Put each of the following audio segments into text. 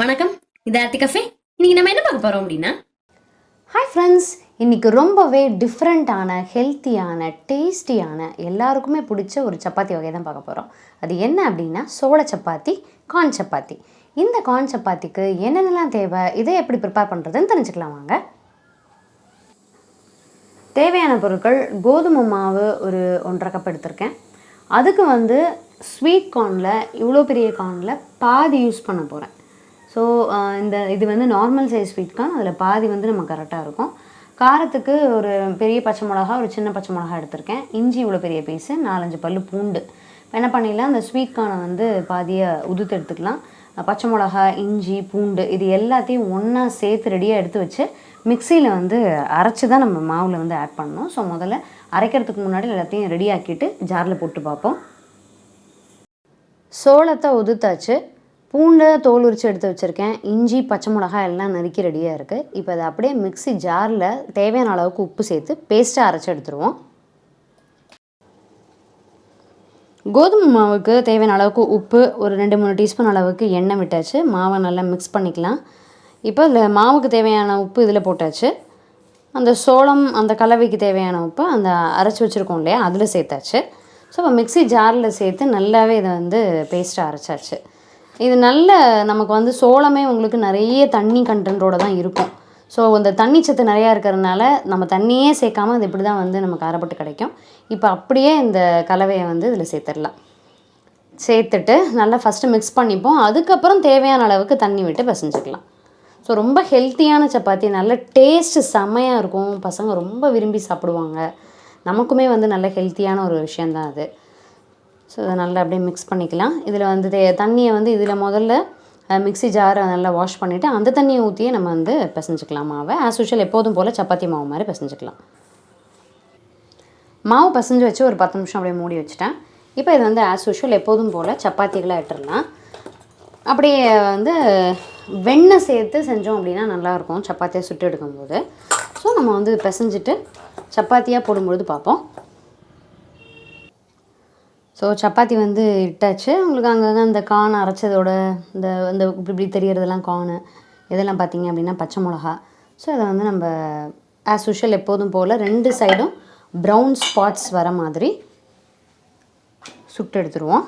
வணக்கம். இது ஆர்த்தி கஃபே. இன்னைக்கு நம்ம என்ன பார்க்க போறோம் அப்படின்னா? ஹாய் ஃப்ரெண்ட்ஸ் இன்றைக்கி ரொம்பவே டிஃப்ரெண்ட்டான ஹெல்த்தியான டேஸ்டியான எல்லாருக்குமே பிடிச்ச ஒரு சப்பாத்தி வகை தான் பார்க்க போகிறோம் அது என்ன அப்படின்னா சோள சப்பாத்தி கார்ன் சப்பாத்தி. இந்த கார்ன் சப்பாத்திக்கு என்னென்னலாம் தேவை இதை எப்படி ப்ரிப்பேர் பண்ணுறதுன்னு தெரிஞ்சுக்கலாம் வாங்க. தேவையான பொருட்கள் கோதுமை மாவு ஒரு ஒன்றரை கப் எடுத்திருக்கேன். அதுக்கு வந்து ஸ்வீட் கார்னில் இவ்வளோ பெரிய கார்னில் பாதி யூஸ் பண்ண போகிறேன் ஸோ uh, இந்த இது வந்து நார்மல் சைஸ் ஸ்வீட் அதில் பாதி வந்து நம்ம கரெக்டாக இருக்கும். காரத்துக்கு ஒரு பெரிய பச்சை மிளகா ஒரு சின்ன பச்சை மிளகா எடுத்திருக்கேன். இஞ்சி இவ்வளோ பெரிய பீஸு நாலஞ்சு பல்லு பூண்டு. என்ன பண்ணிடலாம்? அந்த ஸ்வீட் கார்னை வந்து பாதியை உதுத்து எடுத்துக்கலாம். பச்சை மிளகா இஞ்சி பூண்டு இது எல்லாத்தையும் ஒன்றா சேர்த்து ரெடியாக எடுத்து வச்சு மிக்சியில் வந்து அரைச்சி தான் நம்ம மாவில் வந்து ஆட் பண்ணணும். ஸோ முதல்ல அரைக்கிறதுக்கு முன்னாடி எல்லாத்தையும் ரெடி ஆக்கிட்டு ஜாரில் போட்டு பார்ப்போம். சோளத்தை உதுத்தாச்சு. பூண்டை தோல் உரித்து எடுத்து வச்சுருக்கேன். இஞ்சி பச்சை மிளகாய் எல்லாம் நறுக்கி ரெடியாக இருக்குது இப்போ அதை அப்படியே மிக்ஸி ஜாரில் தேவையான அளவுக்கு உப்பு சேர்த்து பேஸ்ட்டாக அரைச்சி எடுத்துருவோம். கோதுமை மாவுக்கு தேவையான அளவுக்கு உப்பு ஒரு ரெண்டு மூணு டீஸ்பூன் அளவுக்கு எண்ணெய் விட்டாச்சு. மாவை நல்லா மிக்ஸ் பண்ணிக்கலாம். இப்போ இதில் மாவுக்கு தேவையான உப்பு இதில் போட்டாச்சு. அந்த சோளம் அந்த கலவைக்கு தேவையான உப்பு அந்த அரைச்சி வச்சுருக்கோம் இல்லையா அதில் சேர்த்தாச்சு. ஸோ இப்போ மிக்ஸி ஜாரில் சேர்த்து நல்லாவே இதை வந்து பேஸ்ட்டாக அரைச்சாச்சு. இது நல்ல நமக்கு வந்து சோளமே உங்களுக்கு நிறைய தண்ணி கண்டென்ட்டோட தான் இருக்கும். ஸோ இந்த தண்ணி சத்து நிறையா இருக்கிறதுனால நம்ம தண்ணியே சேர்க்காமல் அது இப்படி தான் வந்து நமக்கு அரைப்பட்டு கிடைக்கும். இப்போ அப்படியே இந்த கலவையை வந்து இதில் சேர்த்துடலாம். சேர்த்துட்டு நல்லா ஃபஸ்ட்டு மிக்ஸ் பண்ணிப்போம். அதுக்கப்புறம் தேவையான அளவுக்கு தண்ணி விட்டு பிசைஞ்சுக்கலாம். ஸோ ரொம்ப ஹெல்த்தியான சப்பாத்தி நல்ல டேஸ்ட்டு செம்மையாக இருக்கும். பசங்க ரொம்ப விரும்பி சாப்பிடுவாங்க. நமக்குமே வந்து நல்ல ஹெல்த்தியான ஒரு விஷயந்தான் அது. ஸோ இதை நல்லா அப்படியே மிக்ஸ் பண்ணிக்கலாம். இதில் வந்து தண்ணியை வந்து இதில் முதல்ல மிக்ஸி ஜாரை நல்லா வாஷ் பண்ணிவிட்டு அந்த தண்ணியை ஊற்றியே நம்ம வந்து பிசைஞ்சுக்கலாம் மாவை. ஆஸ் யூஷுவல் எப்போதும் போல் சப்பாத்தி மாவு மாதிரி பிசைஞ்சிக்கலாம். மாவு பசைஞ்சு வச்சு ஒரு பத்து நிமிஷம் அப்படியே மூடி வச்சுட்டேன். இப்போ இது வந்து ஆஸ் யூஷுவல் எப்போதும் போல் சப்பாத்திகளாக இட்டுடலாம் அப்படியே வந்து வெண்ணெய் சேர்த்து செஞ்சோம் அப்படின்னா நல்லாயிருக்கும். சப்பாத்தியாக சுட்டு எடுக்கும்போது. ஸோ நம்ம வந்து பிசைஞ்சிட்டு சப்பாத்தியாக போடும்பொழுது பார்ப்போம். ஸோ சப்பாத்தி வந்து இட்டாச்சு. உங்களுக்கு அங்கங்கே அந்த கான் அரைச்சதோட இந்த இந்த இப்படி இப்படி தெரியறதெல்லாம் கானு இதெல்லாம் பார்த்தீங்க அப்படின்னா பச்சை மிளகா. ஸோ இதை வந்து நம்ம ஆஸ் யூஷுவல் எப்போதும் போல் ரெண்டு சைடும் ப்ரௌன் ஸ்பாட்ஸ் வர மாதிரி சுட்டு எடுத்துருவோம்.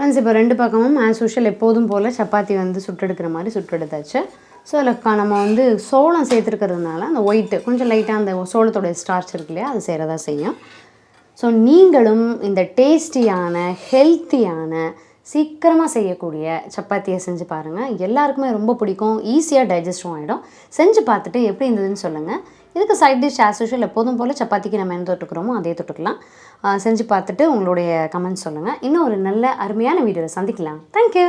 ஃப்ரெண்ட்ஸ் இப்போ ரெண்டு பக்கமும் ஆஸ் யூஷுவல் எப்போதும் போல் சப்பாத்தி வந்து சுட்டெடுக்கிற மாதிரி சுட்டெடுத்தாச்சு. ஸோ அதில் நம்ம வந்து சோளம் சேர்த்துருக்கிறதுனால அந்த ஒயிட்டு கொஞ்சம் லைட்டாக அந்த சோளத்தோடைய ஸ்டார்ச் இருக்கு இல்லையா அது செய்கிறதா செய்யும். ஸோ நீங்களும் இந்த டேஸ்டியான ஹெல்த்தியான சீக்கிரமாக செய்யக்கூடிய சப்பாத்தியை செஞ்சு பாருங்கள் எல்லாருக்குமே ரொம்ப பிடிக்கும். ஈஸியாக டைஜஸ்டும் ஆகிடும் செஞ்சு பார்த்துட்டு எப்படி இருந்ததுன்னு சொல்லுங்கள் இதுக்கு சைட் டிஷ் ஆஸ் யூஷுவல் எப்போதும் போல் சப்பாத்திக்கு நம்ம என்ன தொட்டுக்கிறோமோ அதே தொட்டுக்கலாம். செஞ்சு பார்த்துட்டு உங்களுடைய கமெண்ட்ஸ் சொல்லுங்கள் இன்னும் ஒரு நல்ல அருமையான வீடியோவில் சந்திக்கலாம். தேங்க்யூ